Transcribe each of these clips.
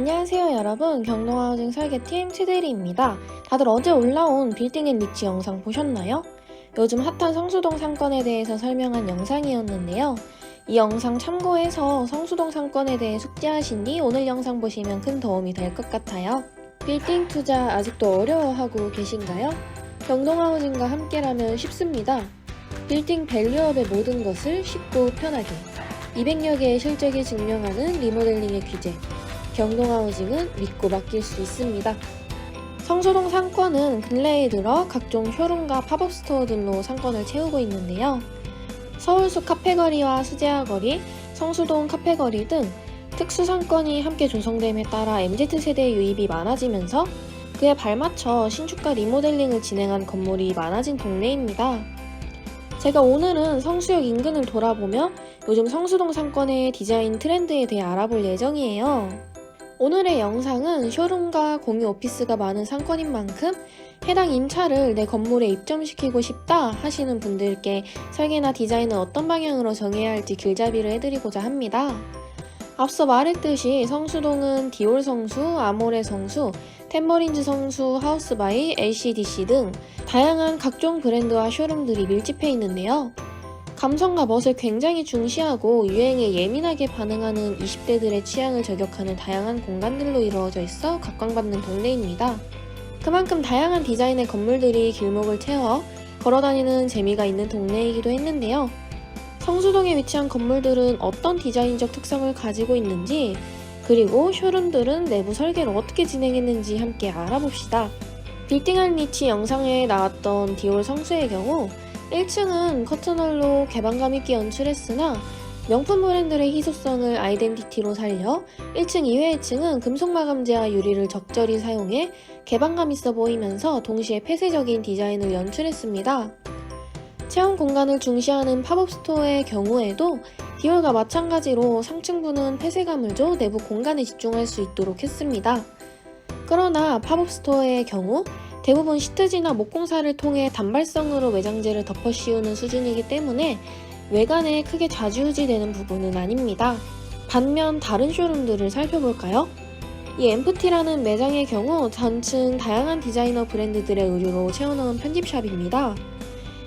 안녕하세요 여러분 경동하우징 설계팀 최대리입니다. 다들 어제 올라온 빌딩 앤 리치 영상 보셨나요? 요즘 핫한 성수동 상권에 대해서 설명한 영상이었는데요. 이 영상 참고해서 성수동 상권에 대해 숙지하신 뒤 오늘 영상 보시면 큰 도움이 될 것 같아요. 빌딩 투자 아직도 어려워하고 계신가요? 경동하우징과 함께라면 쉽습니다. 빌딩 밸류업의 모든 것을 쉽고 편하게 200여 개의 실적이 증명하는 리모델링의 규제 경동하우징은 믿고 맡길 수 있습니다. 성수동 상권은 근래에 들어 각종 쇼룸과 팝업 스토어들로 상권을 채우고 있는데요. 서울숲 카페거리와 수제화거리, 성수동 카페거리 등 특수 상권이 함께 조성됨에 따라 MZ세대의 유입이 많아지면서 그에 발맞춰 신축과 리모델링을 진행한 건물이 많아진 동네입니다. 제가 오늘은 성수역 인근을 돌아보며 요즘 성수동 상권의 디자인 트렌드에 대해 알아볼 예정이에요. 오늘의 영상은 쇼룸과 공유 오피스가 많은 상권인 만큼 해당 임차를 내 건물에 입점시키고 싶다 하시는 분들께 설계나 디자인을 어떤 방향으로 정해야 할지 길잡이를 해드리고자 합니다. 앞서 말했듯이 성수동은 디올 성수, 아모레 성수, 템버린즈 성수, 하우스바이, LCDC 등 다양한 각종 브랜드와 쇼룸들이 밀집해 있는데요. 감성과 멋을 굉장히 중시하고 유행에 예민하게 반응하는 20대들의 취향을 저격하는 다양한 공간들로 이루어져 있어 각광받는 동네입니다. 그만큼 다양한 디자인의 건물들이 길목을 채워 걸어다니는 재미가 있는 동네이기도 했는데요. 성수동에 위치한 건물들은 어떤 디자인적 특성을 가지고 있는지 그리고 쇼룸들은 내부 설계를 어떻게 진행했는지 함께 알아봅시다. 빌딩한 리치 영상에 나왔던 디올 성수의 경우 1층은 커튼홀로 개방감 있게 연출했으나 명품 브랜드의 희소성을 아이덴티티로 살려 1층 이외의 층은 금속 마감재와 유리를 적절히 사용해 개방감 있어 보이면서 동시에 폐쇄적인 디자인을 연출했습니다. 체험 공간을 중시하는 팝업 스토어의 경우에도 디올과 마찬가지로 상층부는 폐쇄감을 줘 내부 공간에 집중할 수 있도록 했습니다. 그러나 팝업 스토어의 경우 대부분 시트지나 목공사를 통해 단발성으로 외장재를 덮어 씌우는 수준이기 때문에 외관에 크게 좌지우지되는 부분은 아닙니다. 반면 다른 쇼룸들을 살펴볼까요? 이 엠프티라는 매장의 경우 전층 다양한 디자이너 브랜드들의 의류로 채워넣은 편집샵입니다.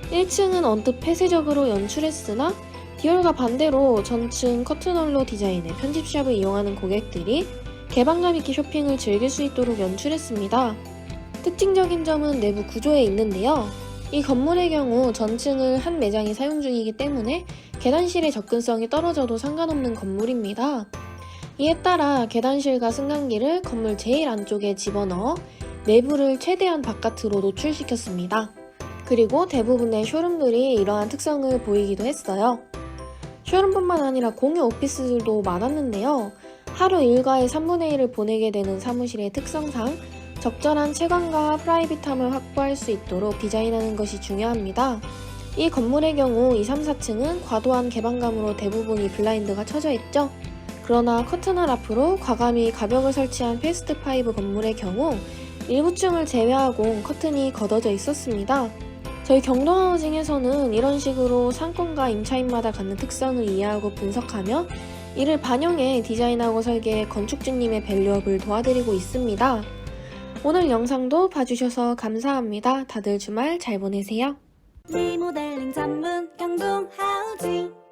1층은 언뜻 폐쇄적으로 연출했으나 디올과 반대로 전층 커튼홀로 디자인의 편집샵을 이용하는 고객들이 개방감 있게 쇼핑을 즐길 수 있도록 연출했습니다. 특징적인 점은 내부 구조에 있는데요. 이 건물의 경우 전층을 한 매장이 사용 중이기 때문에 계단실의 접근성이 떨어져도 상관없는 건물입니다. 이에 따라 계단실과 승강기를 건물 제일 안쪽에 집어넣어 내부를 최대한 바깥으로 노출시켰습니다. 그리고 대부분의 쇼룸들이 이러한 특성을 보이기도 했어요. 쇼룸뿐만 아니라 공유 오피스들도 많았는데요. 하루 일과의 3분의 1을 보내게 되는 사무실의 특성상 적절한 채광과 프라이빗함을 확보할 수 있도록 디자인하는 것이 중요합니다. 이 건물의 경우 2, 3, 4층은 과도한 개방감으로 대부분이 블라인드가 쳐져 있죠. 그러나 커튼을 앞으로 과감히 가벽을 설치한 패스트 파이브 건물의 경우 일부 층을 제외하고 커튼이 걷어져 있었습니다. 저희 경동하우징에서는 이런 식으로 상권과 임차인마다 갖는 특성을 이해하고 분석하며 이를 반영해 디자인하고 설계해 건축주님의 밸류업을 도와드리고 있습니다. 오늘 영상도 봐주셔서 감사합니다. 다들 주말 잘 보내세요. 리모델링 전문 경동 하우징